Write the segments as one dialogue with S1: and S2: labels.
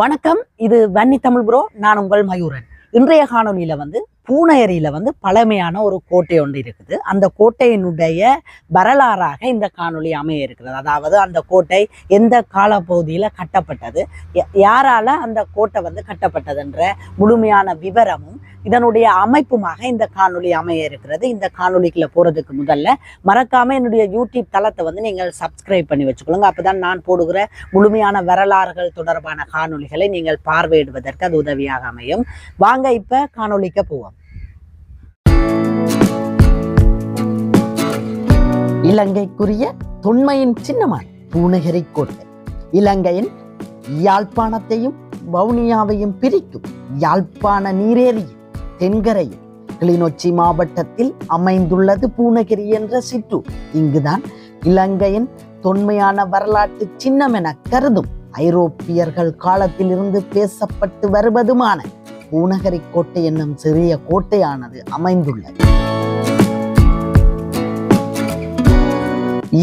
S1: வணக்கம் இது வன்னி தமிழ் ப்ரோ. நான் உங்கள் மயூரன். இன்றைய காணொலியில வந்து பூனேரியில வந்து பழமையான ஒரு கோட்டை ஒன்று இருக்குது. அந்த கோட்டையினுடைய வரலாறாக இந்த காணொளி அமைய இருக்கிறது. அதாவது அந்த கோட்டை எந்த காலப்பகுதியில் கட்டப்பட்டது யாரால அந்த கோட்டை வந்து கட்டப்பட்டதுன்ற முழுமையான விவரமும் இதனுடைய அமைப்புமாக இந்த காணொலி அமைய இருக்கிறது. இந்த காணொலிக்குள்ள போறதுக்கு முதல்ல மறக்காம என்னுடைய யூடியூப் தளத்தை வந்து நீங்கள் சப்ஸ்கிரைப் பண்ணி வச்சுக்கொள்ளுங்க. அப்பதான் நான் போடுகிற முழுமையான வரலாறுகள் தொடர்பான காணொலிகளை நீங்கள் பார்வையிடுவதற்கு அது உதவியாக அமையும். வாங்க இப்ப காணொலிக்க போவோம். இலங்கைக்குரிய தொன்மையின் சின்னமான பூனகிரி கோட்டை. இலங்கையின் யாழ்ப்பாணத்தையும் வவுனியாவையும் பிரிக்கும் யாழ்ப்பாண நீரேரியும் தென்கரையில் கிளிநொச்சி மாவட்டத்தில் அமைந்துள்ளது பூனகிரி என்ற சிற்றூர் இங்குதான் இலங்கையின் தொன்மையான வரலாற்று சின்னம் என கருதும் ஐரோப்பியர்கள் காலத்திலிருந்து பேசப்பட்டு வருவதுமான பூனகரி கோட்டை என்னும் சிறிய கோட்டையானது அமைந்துள்ளது.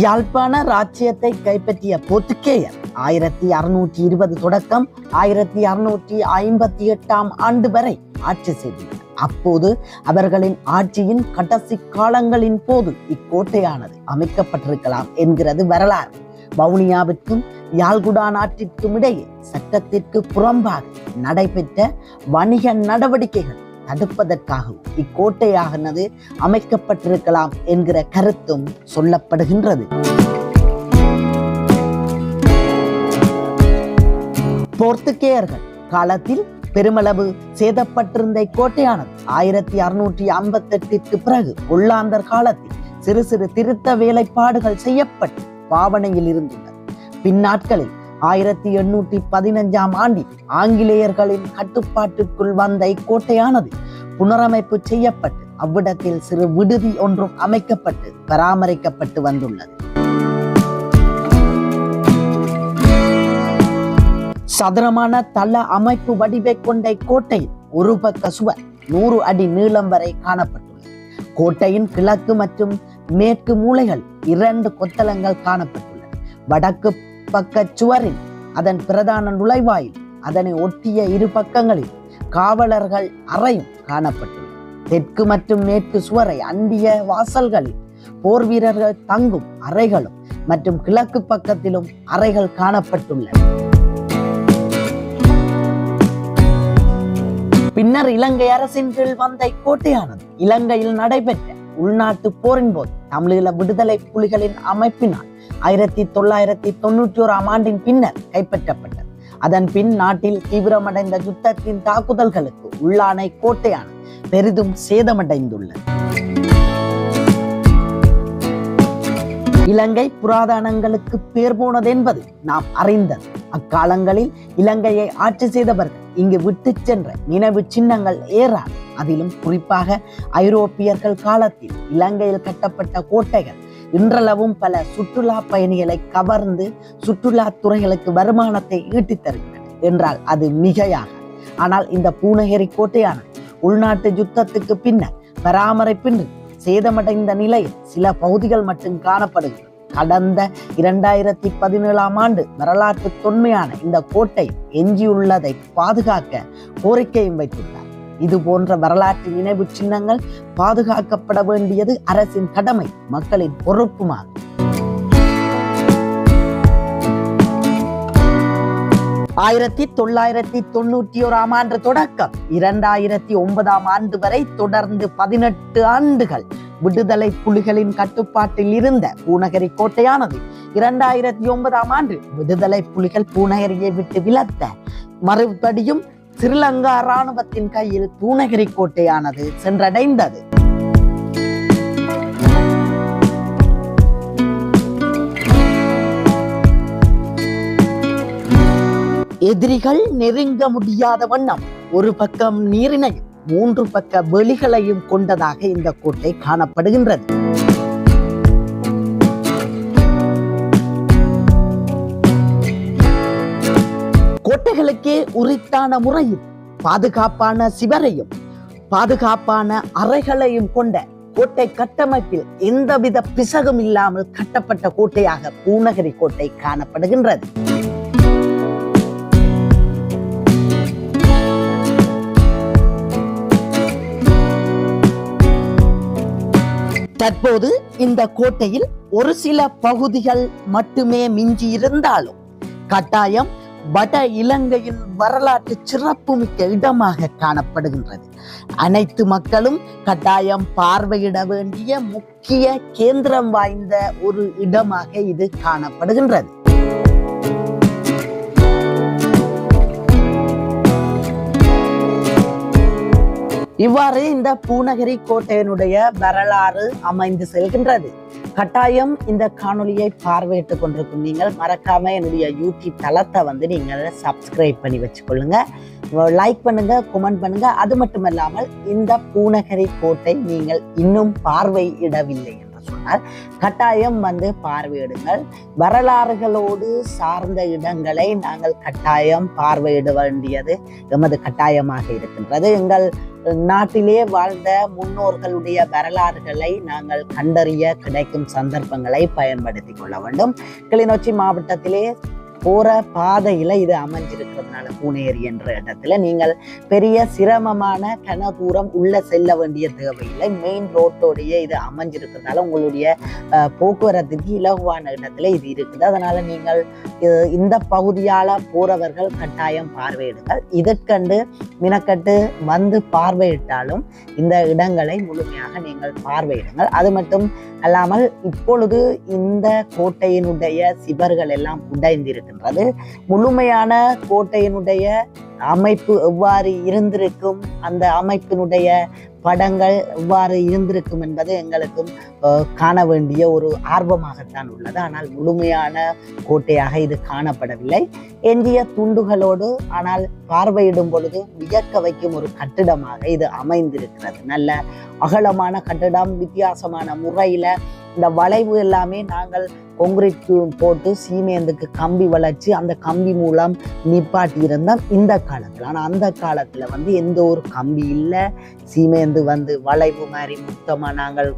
S1: யாழ்ப்பாண ராச்சியத்தை கைப்பற்றிய போர்த்துக்கேயர் ஆயிரத்தி அறுநூற்றி இருபது தொடக்கம் ஆயிரத்தி அறுநூற்றி ஐம்பத்தி எட்டாம் ஆண்டு வரை ஆட்சி செய்தனர் அப்போது அவர்களின் ஆட்சியின் கடைசி காலங்களின் போது இக்கோட்டையானது அமைக்கப்பட்டிருக்கலாம் என்கிறது வரலாறு. வவுனியாவிற்கும் யாழ்குடா நாட்டிற்கும் இடையே சட்டத்திற்கு புறம்பாக நடைபெற்ற வணிக நடவடிக்கைகள் தடுப்பதற்காகவும் இக்கோட்டையானது அமைக்கப்பட்டிருக்கலாம் என்கிற கருத்தும் சொல்லப்படுகின்றது. போர்த்துகேயர்கள் காலத்தில் பெருமளவு சேதப்பட்டிருந்த இக்கோட்டையானது ஆயிரத்தி அறுநூற்றி ஐம்பத்தி எட்டிற்கு பிறகு உள்ளாந்தர் காலத்தில் சிறு சிறு திருத்த வேலைப்பாடுகள் செய்யப்பட்டு பாவனையில் இருந்துள்ளது பின்னாட்களில் ஆயிரத்தி எண்ணூற்றி பதினஞ்சாம் ஆண்டில் ஆங்கிலேயர்களின் கட்டுப்பாட்டுக்குள் வந்த இக்கோட்டையானது புனரமைப்பு செய்யப்பட்டு அவ்விடத்தில் சிறு விடுதி ஒன்றும் அமைக்கப்பட்டு பராமரிக்கப்பட்டு வந்துள்ளது. சதுரமான தள அமைப்பு வடிவை கொண்ட இக்கோட்டையில் ஒரு பக்க சுவர் நூறு அடி நீளம் வரை காணப்பட்டுள்ளது. கோட்டையின் கிழக்கு மற்றும் மேற்கு மூலைகள் இரண்டு கொத்தளங்கள் காணப்பட்டுள்ளன. வடக்கு பக்க சுவரில் அதன் பிரதான நுழைவாயில் அதனை ஒட்டிய இரு பக்கங்களில் காவலர்கள் அறையும் காணப்பட்டுள்ளது. தெற்கு மற்றும் மேற்கு சுவரை அண்டிய வாசல்களில் போர் வீரர்கள் தங்கும் அறைகளும் மற்றும் கிழக்கு பக்கத்திலும் அறைகள் காணப்பட்டுள்ளன. பின்னர் இலங்கை அரசின் கீழ் வந்த இக்கோட்டையானது இலங்கையில் நடைபெற்ற உள்நாட்டு போரின் போது தமிழீழ விடுதலை புலிகளின் அமைப்பினால் ஆயிரத்தி தொள்ளாயிரத்தி தொண்ணூற்றி ஓராம் ஆண்டின் பின்னர் கைப்பற்றப்பட்டது. அதன் பின் நாட்டில் தீவிரமடைந்த யுத்தத்தின் தாக்குதல்களுக்கு உள்ளான இக்கோட்டையான பெரிதும் சேதமடைந்துள்ளது. இலங்கை புராதனங்களுக்கு பேர் போனது என்பது நாம் அறிந்தது. அக்காலங்களில் இலங்கையை ஆட்சி செய்தவர்கள் இங்கு விட்டு சென்ற நினைவு சின்னங்கள் ஏறாது. அதிலும் குறிப்பாக ஐரோப்பியர்கள் காலத்தில் இலங்கையில் கட்டப்பட்ட கோட்டைகள் இன்றளவும் பல சுற்றுலா பயணிகளை கவர்ந்து சுற்றுலா துறைகளுக்கு வருமானத்தை ஈட்டித் தருகின்றன என்றால் அது மிகையாக. ஆனால் இந்த பூனகிரி கோட்டையான உள்நாட்டு யுத்தத்துக்கு பின்னர் பராமரிப்பின்றி சேதமடைந்த நிலையில் சில பகுதிகள் மட்டும் காணப்படுகிறது. கடந்த இரண்டாயிரத்தி பதினேழாம் ஆண்டு வரலாற்று தொன்மையான இந்த கோட்டை எஞ்சியுள்ளதை பாதுகாக்க கோரிக்கையும் வைத்துள்ளார். இது போன்ற வரலாற்று நினைவு சின்னங்கள் பாதுகாக்கப்பட வேண்டியது அரசின் கடமை மக்களின் பொறுப்புமாகும். ஆயிரத்தி தொள்ளாயிரத்தி தொண்ணூற்றி ஓராம் ஆண்டு தொடக்கம் இரண்டாயிரத்தி ஒன்பதாம் ஆண்டு வரை தொடர்ந்து பதினெட்டு ஆண்டுகள் விடுதலை புலிகளின் கட்டுப்பாட்டில் இருந்த பூநகரி கோட்டையானது இரண்டாயிரத்தி ஒன்பதாம் ஆண்டு விடுதலை புலிகள் பூநகரியை விட்டு விலத்த மறுபடியும் ஸ்ரீலங்கா இராணுவத்தின் கையில் பூநகரி கோட்டையானது சென்றடைந்தது. எதிரிகள் நெருங்க முடியாத வண்ணம் ஒரு பக்கம் நீரினையும் மூன்று பக்க வெளிகளையும் கொண்டதாக இந்த கோட்டை காணப்படுகின்றது. கோட்டைகளுக்கே உரித்தான முறையில் பாதுகாப்பான சிவரையும் பாதுகாப்பான அறைகளையும் கொண்ட கோட்டை கட்டமைப்பில் எந்தவித பிசகும் இல்லாமல் கட்டப்பட்ட கோட்டையாக பூநகரி கோட்டை காணப்படுகின்றது. தற்போது இந்த கோட்டையில் ஒரு சில பகுதிகள் மட்டுமே மிஞ்சி இருந்தாலும் கட்டாயம் வட இலங்கையின் வரலாற்று சிறப்புமிக்க இடமாக காணப்படுகின்றது. அனைத்து மக்களும் கட்டாயம் பார்வையிட வேண்டிய முக்கிய கேந்திரம் வாய்ந்த ஒரு இடமாக இது காணப்படுகின்றது. இவ்வாறு இந்த பூநகரி கோட்டையினுடைய வரலாறு அமைந்து செல்கின்றது. கட்டாயம் இந்த காணொலியை பார்வையிட்டு கொண்டிருக்கும் நீங்கள் மறக்காம என்னுடைய யூடியூப் தளத்தை வந்து நீங்கள் சப்ஸ்கிரைப் பண்ணி வச்சுக்கொள்ளுங்க. லைக் பண்ணுங்க கமெண்ட் பண்ணுங்க. அது மட்டுமல்லாமல் இந்த பூநகரி கோட்டை நீங்கள் இன்னும் பார்வையிடவில்லை என்று சொன்னால் கட்டாயம் வந்து பார்வையிடுங்கள். வரலாறுகளோடு சார்ந்த இடங்களை நாங்கள் கட்டாயம் பார்வையிட வேண்டியது எமது கட்டாயமாக இருக்கின்றது. எங்கள் நாட்டிலே வாழ்ந்த முன்னோர்களுடைய வரலாறுகளை நாங்கள் கண்டறிய கிடைக்கும் சந்தர்ப்பங்களை பயன்படுத்தி கொள்ள வேண்டும். கிளிநொச்சி மாவட்டத்திலே போற பாதையில இது அமைஞ்சிருக்கிறதுனால பூனேரி என்ற இடத்துல நீங்கள் பெரிய சிரமமான கன தூரம் உள்ள செல்ல வேண்டிய தேவையில்லை. மெயின் ரோட்டோடைய இது அமைஞ்சிருக்கிறதுனால உங்களுடைய போக்குவரத்துக்கு இலகுவான இடத்துல இது இருக்குது. அதனால நீங்கள் இந்த பகுதியால போறவர்கள் கட்டாயம் பார்வையிடுங்கள். இதற்கண்டு மினக்கட்டு வந்து பார்வையிட்டாலும் இந்த இடங்களை முழுமையாக நீங்கள் பார்வையிடுங்கள். அது மட்டும் அல்லாமல் இப்பொழுது இந்த கோட்டையினுடைய சிவர்கள் எல்லாம் உடைந்திருக்கின்றது முழுமையான கோட்டையினுடைய அமைப்பு எவ்வாறு இருந்திருக்கும் அந்த அமைப்பினுடைய படங்கள் எவ்வாறு இருந்திருக்கும் என்பது எங்களுக்கும் காண வேண்டிய ஒரு ஆர்வமாகத்தான் உள்ளது. ஆனால் முழுமையான கோட்டையாக இது காணப்படவில்லை. எஞ்சிய துண்டுகளோடு ஆனால் பார்வையிடும் பொழுது வியக்க வைக்கும் ஒரு கட்டிடமாக இது அமைந்திருக்கிறது. நல்ல அகலமான கட்டிடம் வித்தியாசமான முறையில் இந்த வளைவு எல்லாமே நாங்கள் கொங்கிரீட் போட்டு சீமேந்துக்கு கம்பி வளைச்சு அந்த கம்பி மூலம் நிப்பாட்டி இருந்தோம் இந்த காலத்துல. ஆனா அந்த காலத்துல வந்து எந்த ஒரு கம்பி இல்லை. சீமேந்து வந்து வளைவு மாதிரி மொத்தமா நாங்கள்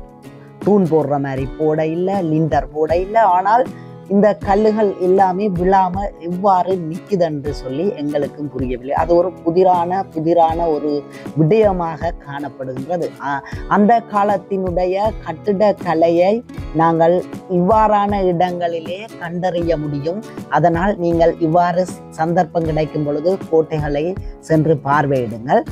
S1: தூண் போடுற மாதிரி போட இல்லை லிண்டர் போட இல்லை. ஆனால் இந்த கல்லுகள் எல்லாமே விழாம எவ்வாறு நிக்குதென்று சொல்லி எங்களுக்கும் புரியவில்லை. அது ஒரு புதிரான புதிரான ஒரு விடயமாக காணப்படுகின்றது. அந்த காலத்தினுடைய கட்டிடக்கலையை நாங்கள் இவ்வாறான இடங்களிலே கண்டறிய முடியும். அதனால் நீங்கள் இவ்வாறு சந்தர்ப்பம் கிடைக்கும் பொழுது கோட்டைகளை சென்று பார்வையிடுங்கள்.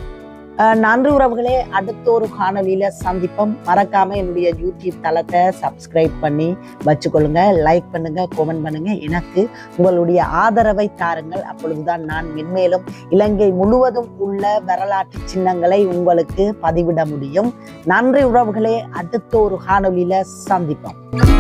S1: நன்றி உறவுகளே அடுத்த ஒரு காணொலியில் சந்திப்போம். மறக்காமல் என்னுடைய யூடியூப் தளத்தை சப்ஸ்கிரைப் பண்ணி வச்சுக்கொள்ளுங்க லைக் பண்ணுங்க கமெண்ட் பண்ணுங்க. எனக்கு உங்களுடைய ஆதரவை தாருங்கள். அப்பொழுதுதான் நான் மென்மேலும் இலங்கை முழுவதும் உள்ள வரலாற்று சின்னங்களை உங்களுக்கு பதிவிட முடியும். நன்றி உறவுகளே அடுத்த ஒரு காணொலியில் சந்திப்போம்.